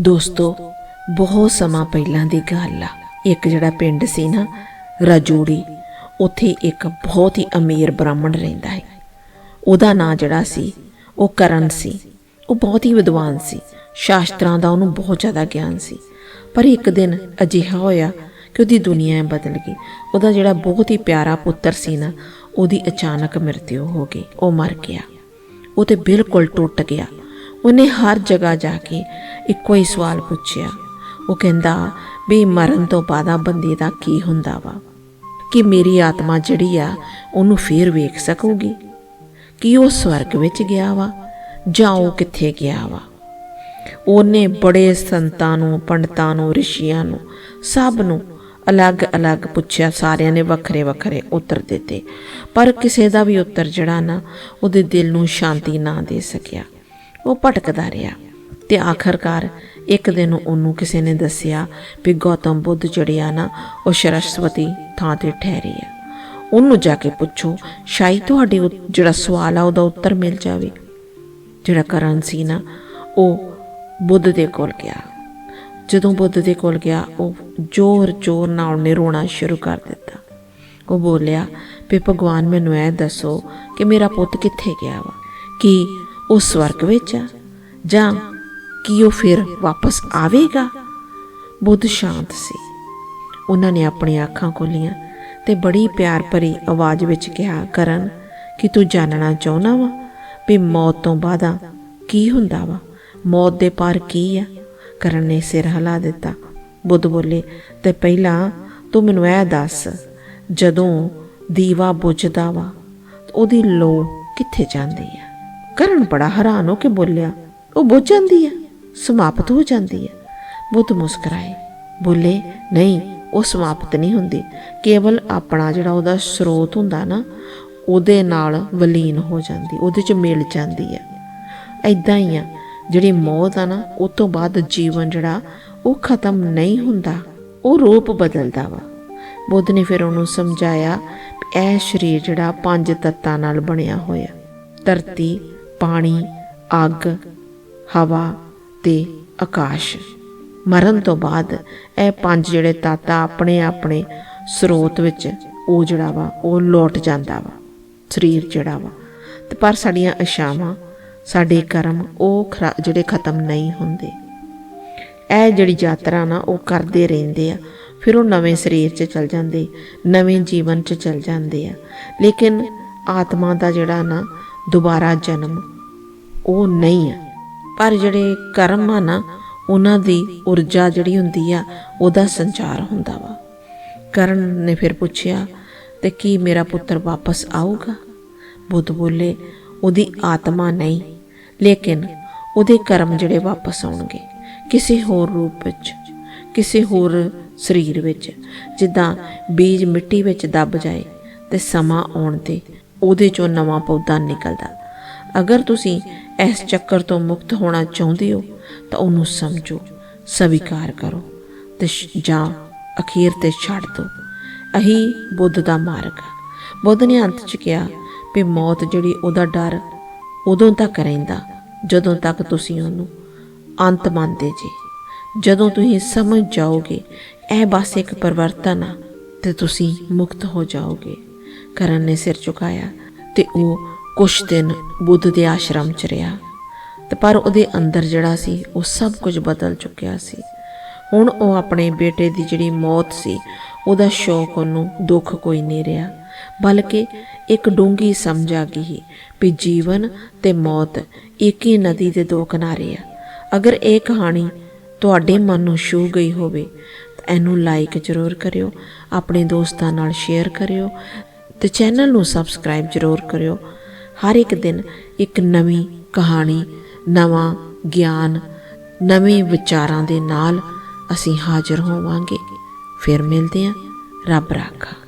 ਦੋਸਤੋ, ਬਹੁਤ ਸਮਾਂ ਪਹਿਲਾਂ ਦੀ ਗੱਲ ਆ। ਇੱਕ ਜਿਹੜਾ ਪਿੰਡ ਸੀ ਨਾ, ਰਾਜੂੜੀ, ਉੱਥੇ ਇੱਕ ਬਹੁਤ ਹੀ ਅਮੀਰ ਬ੍ਰਾਹਮਣ ਰਹਿੰਦਾ ਹੈ। ਉਹਦਾ ਨਾਂ ਜਿਹੜਾ ਸੀ, ਉਹ ਕਰਨ ਸੀ। ਉਹ ਬਹੁਤ ਹੀ ਵਿਦਵਾਨ ਸੀ। ਸ਼ਾਸਤਰਾਂ ਦਾ ਉਹਨੂੰ ਬਹੁਤ ਜ਼ਿਆਦਾ ਗਿਆਨ ਸੀ। ਪਰ ਇੱਕ ਦਿਨ ਅਜਿਹਾ ਹੋਇਆ ਕਿ ਉਹਦੀ ਦੁਨੀਆ ਬਦਲ ਗਈ। ਉਹਦਾ ਜਿਹੜਾ ਬਹੁਤ ਹੀ ਪਿਆਰਾ ਪੁੱਤਰ ਸੀ ਨਾ, ਉਹਦੀ ਅਚਾਨਕ ਮਰਤਿਉ ਹੋ ਗਈ। ਉਹ ਮਰ ਗਿਆ। ਉਹ ਤੇ ਬਿਲਕੁਲ ਟੁੱਟ ਗਿਆ। ਉਹਨੇ ਹਰ ਜਗ੍ਹਾ ਜਾ ਕੇ ਇੱਕੋ ਹੀ ਸਵਾਲ ਪੁੱਛਿਆ। ਉਹ ਕਹਿੰਦਾ, ਵੀ ਮਰਨ ਤੋਂ ਬਾਅਦ ਆ ਬੰਦੇ ਦਾ ਕੀ ਹੁੰਦਾ ਵਾ? ਕਿ ਮੇਰੀ ਆਤਮਾ ਜਿਹੜੀ ਆ, ਉਹਨੂੰ ਫੇਰ ਵੇਖ ਸਕੂਗੀ? ਕਿ ਉਹ ਸਵਰਗ ਵਿੱਚ ਗਿਆ ਵਾ ਜਾਂ ਉਹ ਕਿੱਥੇ ਗਿਆ ਵਾ? ਉਹਨੇ ਬੜੇ ਸੰਤਾਂ ਨੂੰ, ਪੰਡਤਾਂ ਨੂੰ, ਰਿਸ਼ੀਆਂ ਨੂੰ, ਸਭ ਨੂੰ ਅਲੱਗ-ਅਲੱਗ ਪੁੱਛਿਆ। ਸਾਰਿਆਂ ਨੇ ਵੱਖਰੇ-ਵੱਖਰੇ ਉੱਤਰ ਦਿੱਤੇ। ਪਰ ਕਿਸੇ ਦਾ ਵੀ ਉੱਤਰ ਜਿਹੜਾ ਨਾ, ਉਹਦੇ ਦਿਲ ਨੂੰ ਸ਼ਾਂਤੀ ਨਾ ਦੇ ਸਕਿਆ। ਉਹ ਭਟਕਦਾ ਰਿਹਾ ਤੇ ਆਖਰਕਾਰ ਇੱਕ ਦਿਨ ਉਹਨੂੰ ਕਿਸੇ ਨੇ ਦੱਸਿਆ ਵੀ ਗੌਤਮ ਬੁੱਧ ਜਿਹੜੇ ਆ ਨਾ, ਉਹ ਸਰਸਵਤੀ ਥਾਂ ਤੇ ਠਹਿਰੀ ਆ। ਉਹਨੂੰ ਜਾ ਕੇ ਪੁੱਛੋ ਸ਼ਾਇਦ ਤੁਹਾਡੇ ਉਹ ਜਿਹੜਾ ਸਵਾਲ ਆ, ਉਹਦਾ ਉੱਤਰ ਮਿਲ ਜਾਵੇ? ਜਿਹੜਾ ਕਰਨ ਸੀ ਨਾ, ਉਹ ਬੁੱਧ ਦੇ ਕੋਲ ਗਿਆ। ਜਦੋਂ ਬੁੱਧ ਦੇ ਕੋਲ ਗਿਆ, ਉਹ ਜ਼ੋਰ ਜ਼ੋਰ ਨਾਲ ਉਹਨੇ ਰੋਣਾ ਸ਼ੁਰੂ ਕਰ ਦਿੱਤਾ। ਉਹ ਬੋਲਿਆ, ਵੀ ਭਗਵਾਨ, ਮੈਨੂੰ ਇਹ ਦੱਸੋ ਕਿ ਮੇਰਾ ਪੁੱਤ ਕਿੱਥੇ ਗਿਆ ਵਾ? ਕੀ ਉਹ ਸਵਰਗ ਵਿੱਚ ਆ, ਜਾਂ ਕੀ ਉਹ ਫਿਰ ਵਾਪਸ ਆਵੇਗਾ? ਬੁੱਧ ਸ਼ਾਂਤ ਸੀ। ਉਹਨਾਂ ਨੇ ਆਪਣੀਆਂ ਅੱਖਾਂ ਖੋਲੀਆਂ ਤੇ ਬੜੀ ਪਿਆਰ ਭਰੀ ਆਵਾਜ਼ ਵਿੱਚ ਕਿਹਾ, ਕਰਨ, ਕਿ ਤੂੰ ਜਾਣਨਾ ਚਾਹੁੰਦਾ ਵਾ ਵੀ ਮੌਤ ਤੋਂ ਬਾਅਦ ਕੀ ਹੁੰਦਾ ਵਾ? ਮੌਤ ਦੇ ਪਾਰ ਕੀ ਆ? ਕਰਨ ਨੇ ਸਿਰ ਹਿਲਾ ਦਿੱਤਾ। ਬੁੱਧ ਬੋਲੇ, ਤੇ ਪਹਿਲਾਂ ਤੂੰ ਮੈਨੂੰ ਇਹ ਦੱਸ, ਜਦੋਂ ਦੀਵਾ ਬੁਝਦਾ ਵਾ, ਉਹਦੀ ਲੋ ਕਿੱਥੇ ਜਾਂਦੀ ਆ? ਕਰਨ ਬੜਾ ਹੈਰਾਨ ਹੋ ਕੇ ਬੋਲਿਆ, ਉਹ ਬੁੱਝ ਜਾਂਦੀ ਆ ਸਮਾਪਤ ਹੋ ਜਾਂਦੀ ਹੈ। ਬੁੱਧ ਮੁਸਕਰਾਏ, ਬੋਲੇ, ਨਹੀਂ, ਉਹ ਸਮਾਪਤ ਨਹੀਂ ਹੁੰਦੀ। ਕੇਵਲ ਆਪਣਾ ਜਿਹੜਾ ਉਹਦਾ ਸਰੋਤ ਹੁੰਦਾ ਨਾ, ਉਹਦੇ ਨਾਲ ਵਲੀਨ ਹੋ ਜਾਂਦੀ, ਉਹਦੇ ਚ ਮਿਲ ਜਾਂਦੀ ਆ ਐਦਾਂ ਹੀ ਆ, ਜਿਹੜੀ ਮੌਤ ਆ ਨਾ ਉਸ ਤੋਂ ਬਾਅਦ ਜੀਵਨ ਜਿਹੜਾ, ਉਹ ਖਤਮ ਨਹੀਂ ਹੁੰਦਾ, ਉਹ ਰੂਪ ਬਦਲਦਾ ਵਾ। ਬੁੱਧ ਨੇ ਫਿਰ ਉਹਨੂੰ ਸਮਝਾਇਆ, ਇਹ ਸਰੀਰ ਜਿਹੜਾ ਪੰਜ ਤੱਤਾਂ ਨਾਲ ਬਣਿਆ ਹੋਇਆ, ਧਰਤੀ ਪਾਣੀ, ਅੱਗ, ਹਵਾ ਤੇ ਆਕਾਸ਼। ਮਰਨ ਤੋਂ ਬਾਅਦ ਇਹ ਪੰਜ ਜਿਹੜੇ ਤਾਤਾ ਆਪਣੇ ਆਪਣੇ ਸਰੋਤ ਵਿੱਚ ਉਹ ਜਿਹੜਾ ਵਾ, ਉਹ ਲੌਟ ਜਾਂਦਾ ਵਾ, ਸਰੀਰ ਜਿਹੜਾ ਵਾ। ਤੇ ਪਰ ਸਾਡੀਆਂ ਇਸ਼ਾਵਾਂ ਸਾਡੇ ਕਰਮ ਉਹ ਖਰਾ- ਜਿਹੜੇ ਖਤਮ ਨਹੀਂ ਹੁੰਦੇ। ਇਹ ਜਿਹੜੀ ਯਾਤਰਾ ਨਾ, ਉਹ ਕਰਦੇ ਰਹਿੰਦੇ ਆ। ਫਿਰ ਉਹ ਨਵੇਂ ਸਰੀਰ 'ਚ ਚਲ ਜਾਂਦੇ, ਨਵੇਂ ਜੀਵਨ 'ਚ ਚਲ ਜਾਂਦੇ ਆ। ਲੇਕਿਨ ਆਤਮਾ ਦਾ ਜਿਹੜਾ ਨਾ, ਦੁਬਾਰਾ ਜਨਮ ਉਹ ਨਹੀਂ ਆ। ਪਰ ਜਿਹੜੇ ਕਰਮ ਆ ਨਾ, ਉਹਨਾਂ ਦੀ ਊਰਜਾ ਜਿਹੜੀ ਹੁੰਦੀ ਆ, ਉਹਦਾ ਸੰਚਾਰ ਹੁੰਦਾ ਵਾ। ਕਰਨ ਨੇ ਫਿਰ ਪੁੱਛਿਆ, ਤੇ ਕੀ ਮੇਰਾ ਪੁੱਤਰ ਵਾਪਸ ਆਊਗਾ? ਬੁੱਧ ਬੋਲੇ, ਉਹਦੀ ਆਤਮਾ ਨਹੀਂ, ਲੇਕਿਨ ਉਹਦੇ ਕਰਮ ਜਿਹੜੇ ਵਾਪਸ ਆਉਣਗੇ, ਕਿਸੇ ਹੋਰ ਰੂਪ ਵਿੱਚ, ਕਿਸੇ ਹੋਰ ਸਰੀਰ ਵਿੱਚ, ਜਿੱਦਾਂ ਬੀਜ ਮਿੱਟੀ ਵਿੱਚ ਦੱਬ ਜਾਏ ਤੇ ਸਮਾਂ ਆਉਣ ਤੇ ਉਹਦੇ ਚੋਂ ਨਵਾਂ ਪੌਦਾ ਨਿਕਲਦਾ। ਅਗਰ ਤੁਸੀਂ ਇਸ ਚੱਕਰ ਤੋਂ ਮੁਕਤ ਹੋਣਾ ਚਾਹੁੰਦੇ ਹੋ ਤਾਂ ਉਹਨੂੰ ਸਮਝੋ, ਸਵੀਕਾਰ ਕਰੋ ਤੇ ਜਾਂ ਅਖੀਰ ਤੇ ਛੱਡ ਦਿਓ। ਅਹੀ ਬੁੱਧ ਦਾ ਮਾਰਗ ਬੁੱਧ ਨੇ ਅੰਤ ਚ ਕਿਹਾ ਵੀ ਮੌਤ ਜਿਹੜੀ ਉਹਦਾ ਡਰ ਉਦੋਂ ਤੱਕ ਰਹਿੰਦਾ ਜਦੋਂ ਤੱਕ ਤੁਸੀਂ ਉਹਨੂੰ ਅੰਤ ਮੰਨਦੇ ਜੇ। ਜਦੋਂ ਤੁਸੀਂ ਸਮਝ ਜਾਓਗੇ, ਇਹ ਬਸ ਇੱਕ ਪਰਿਵਰਤਨ ਆ ਤੇ ਤੁਸੀਂ ਮੁਕਤ ਹੋ ਜਾਓਗੇ। ਕਰਨ ਨੇ ਸਿਰ ਝੁਕਾਇਆ ਤੇ ਉਹ ਕੁਛ ਦਿਨ ਬੁੱਧ ਦੇ ਆਸ਼ਰਮ ਚ ਰਿਹਾ ਤੇ ਪਰ ਉਹਦੇ ਅੰਦਰ ਜਿਹੜਾ ਸੀ, ਉਹ ਸਭ ਕੁਝ ਬਦਲ ਚੁੱਕਿਆ ਸੀ। ਹੁਣ ਉਹ ਆਪਣੇ ਬੇਟੇ ਦੀ ਜਿਹੜੀ ਮੌਤ ਸੀ, ਉਹਦਾ ਸ਼ੌਕ ਉਹਨੂੰ ਦੁੱਖ ਕੋਈ ਨਹੀਂ ਰਿਹਾ, ਬਲਕਿ ਇੱਕ ਡੂੰਗੀ ਸਮਝ ਆ ਗਈ ਵੀ ਜੀਵਨ ਤੇ ਮੌਤ ਇੱਕ ਹੀ ਨਦੀ ਦੇ ਦੋ ਕਿਨਾਰੇ ਆ। ਅਗਰ ਇਹ ਕਹਾਣੀ ਤੁਹਾਡੇ ਮਨ ਨੂੰ ਛੂ ਗਈ ਹੋਵੇ ਤਾਂ ਇਹਨੂੰ ਲਾਈਕ ਜ਼ਰੂਰ ਕਰਿਓ, ਆਪਣੇ ਦੋਸਤਾਂ ਨਾਲ ਸ਼ੇਅਰ ਕਰਿਓ ਤੇ ਚੈਨਲ ਨੂੰ ਸਬਸਕ੍ਰਾਈਬ ਜ਼ਰੂਰ ਕਰਿਓ। ਹਰ ਇੱਕ ਦਿਨ ਇੱਕ ਨਵੀਂ ਕਹਾਣੀ, ਨਵਾਂ ਗਿਆਨ, ਨਵੇਂ ਵਿਚਾਰਾਂ ਦੇ ਨਾਲ ਅਸੀਂ ਹਾਜ਼ਰ ਹੋਵਾਂਗੇ। ਫਿਰ ਮਿਲਦੇ ਹਾਂ। ਰੱਬ ਰਾਖਾ।